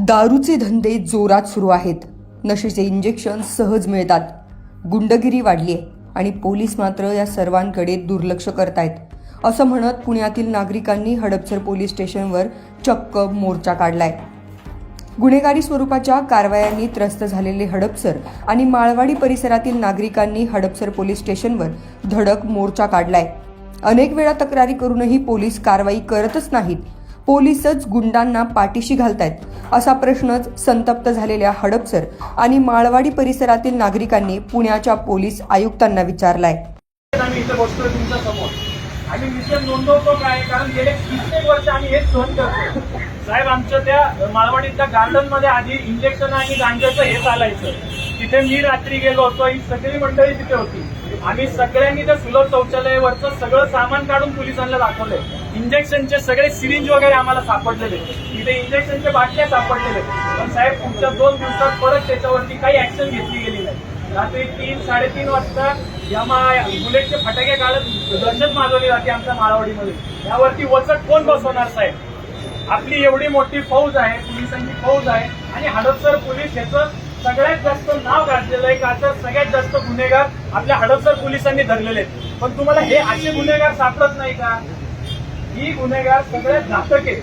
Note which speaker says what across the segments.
Speaker 1: दारूचे धंदे जोरात सुरू आहेत. नशेचे इंजेक्शन सहज मिळतात. गुंडगिरी वाढली आहे आणि पोलीस मात्र या सर्वांकडे दुर्लक्ष करतायत. असं म्हणत पुण्यातील नागरिकांनी हडपसर पोलीस स्टेशनवर चक्क मोर्चा काढलाय. गुन्हेगारी स्वरूपाच्या कारवायांनी त्रस्त झालेले हडपसर आणि माळवाडी परिसरातील नागरिकांनी हडपसर पोलीस स्टेशनवर धडक मोर्चा काढलाय. अनेक वेळा तक्रारी करूनही पोलीस कारवाई करतच नाहीत पोलीसच गुंडांना पाठीशी घालतायत असा प्रश्नच संतप्त झालेल्या हडपसर आणि माळवाडी परिसरातील नागरिकांनी पुण्याच्या पोलीस आयुक्तांना विचारलाय.
Speaker 2: आम्ही इथे बसतोय तुमच्यासमोर. आम्ही विषय नोंदवतो काय कारण गेले कित्येक वर्ष आम्ही हेच सहन करतो साहेब आमच्या त्या माळवाडीच्या गार्डनमध्ये आधी इंजेक्शन आणि गांजाचं हे चालायचं. तिथे मी रात्री गेलो होतो ही सगळी मंडळी तिथे होती. आम्ही सगळ्यांनी त्या सुलभ शौचालयावरचं सगळं सामान काढून पोलिसांना दाखवलंय इंजेक्शनचे सगळे सिरिंज वगैरे आम्हाला सापडलेले. तिथे इंजेक्शनच्या बाटल्या सापडलेले. पण साहेब पुढच्या दोन दिवसात परत त्याच्यावरती काही ऍक्शन घेतली गेली नाही. रात्री तीन साडेतीन वाजता या मा बुलेटचे फटाके काढत दहशत माजवली जाते आमच्या माळवाडीमध्ये. यावरती वचक कोण बसवणार साहेब? आपली एवढी मोठी फौज आहे पोलिसांची फौज आहे आणि हडपसर पोलीस याचं सगळ्यात जास्त नाव गाजलेलं आहे का तर सगळ्यात जास्त गुन्हेगार आपल्या हडपसर पोलिसांनी धरलेले आहेत. पण तुम्हाला हे असे गुन्हेगार सापडत नाही का? ही गुन्हेगार सगळ्यात घातक आहे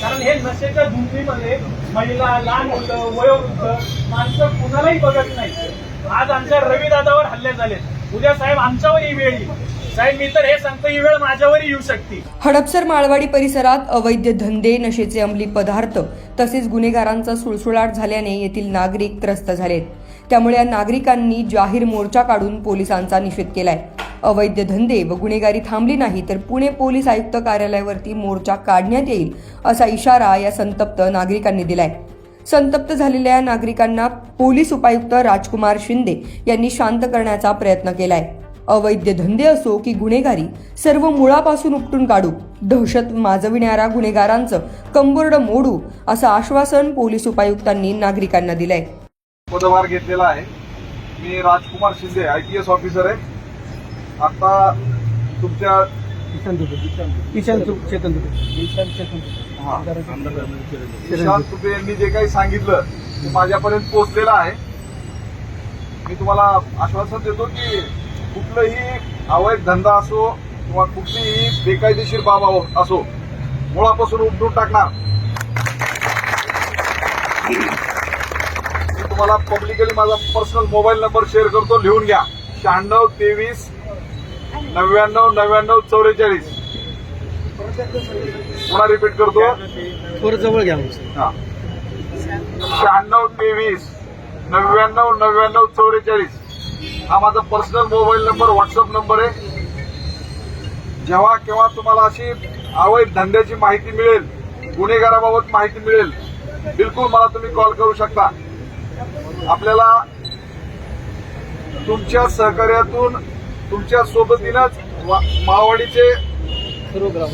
Speaker 2: कारण हे नशेच्या धुंदीमध्ये महिला लहान मुलं वयोवृद्ध माणसं कुणालाही बघत नाही आज आमच्या रवी दादावर हल्ले झाले उद्या साहेब आमच्यावर ही वेळ येईल. साहेब मी तर हे सांगतो ही वेळ माझ्यावर येऊ शकते.
Speaker 1: हडपसर माळवाडी परिसरात अवैध धंदे नशेचे अंमली पदार्थ तसेच गुन्हेगारांचा सुळसुळाट झाल्याने येथील नागरिक त्रस्त झालेत. त्यामुळे या नागरिकांनी जाहीर मोर्चा काढून पोलिसांचा निषेध केलाय. अवैध धंदे व गुन्हेगारी थांबली नाही तर पुणे पोलीस आयुक्त कार्यालयावरती मोर्चा काढण्यात येईल असा इशारा या संतप्त नागरिकांनी दिलाय. संतप्त झालेल्या नागरिकांना पोलीस उपायुक्त राजकुमार शिंदे यांनी शांत करण्याचा प्रयत्न केलाय. अवैध धंदे असो की गुन्हेगारी सर्व मुळापासून उपटून काढू दहशत माजविणाऱ्या गुन्हेगारांचं कंबोर्ड मोडू असं आश्वासन पोलीस उपायुक्तांनी नागरिकांना दिलंय.
Speaker 3: पदभार घेतलेला आहे. मी Rajkumar Shinde I P S officer आहे. आता तुमच्या
Speaker 2: ईशान चेतन
Speaker 3: हा, ईशान तुपे यांनी जे काही सांगितलं ते माझ्यापर्यंत पोहोचलेलं आहे. मी तुम्हाला आश्वासन देतो की कुठलंही अवैध धंदा असो किंवा कुठलीही बेकायदेशीर बाब असो मुळापासून उपटून टाकणार. मी तुम्हाला पब्लिकली माझा पर्सनल मोबाईल नंबर शेअर करतो लिहून घ्या. शहाण्णव तेवीस नव्याण्णव नव्याण्णव चौवेचाळीस. पुन्हा रिपीट करतो.
Speaker 2: थोडं जवळ घ्या
Speaker 3: हा. शहाण्णव तेवीस नव्याण्णव नव्याण्णव चौवेचाळीस. हा माझा personal mobile number WhatsApp number आहे. जेव्हा केव्हा तुम्हाला अशी अवैध धंद्याची माहिती मिळेल गुन्हेगाराबाबत माहिती मिळेल बिलकुल मला तुम्ही कॉल करू शकता. आपल्याला तुमच्या सहकार्यातून तुमच्या सोबतीनंच मावाडीचे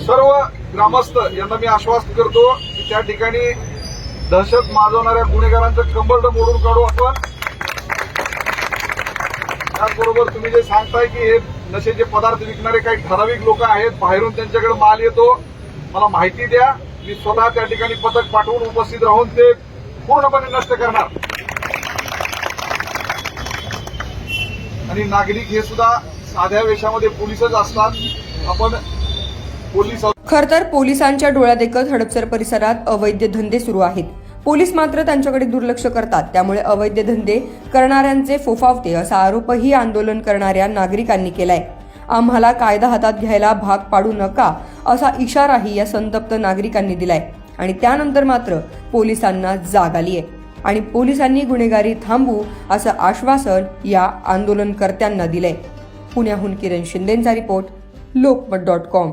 Speaker 3: सर्व ग्रामस्थ यांना मी आश्वासन करतो की त्या ठिकाणी दहशत माजवणाऱ्या गुन्हेगारांचं कंबरड मोडून काढू आपण. त्याचबरोबर तुम्ही जे सांगताय की हे नशेचे पदार्थ विकणारे काही ठराविक लोक आहेत बाहेरून त्यांच्याकडे माल येतो. मला माहिती द्या. मी स्वतः त्या ठिकाणी पथक पाठवून उपस्थित राहून ते पूर्णपणे नष्ट करणार. आणि नागरिक हे सुद्धा साध्या वेशामध्ये पोलीसच असतात. आपण पोलीस
Speaker 1: खर तर पोलिसांच्या डोळ्यादेखत हडपसर परिसरात अवैध धंदे सुरू आहेत. पोलीस मात्र त्यांच्याकडे दुर्लक्ष करतात. त्यामुळे अवैध धंदे करणाऱ्यांचे फोफावते असा आरोपही आंदोलन करणाऱ्या नागरिकांनी केलाय. आम्हाला कायदा हातात घ्यायला भाग पाडू नका असा इशाराही या संतप्त नागरिकांनी दिलाय. आणि त्यानंतर मात्र पोलिसांना जाग आली आहे. आणि पोलिसांनी गुन्हेगारी थांबू असं आश्वासन या आंदोलनकर्त्यांना दिलंय. पुण्याहून किरण शिंदेचा रिपोर्ट लोकमत डॉट कॉम.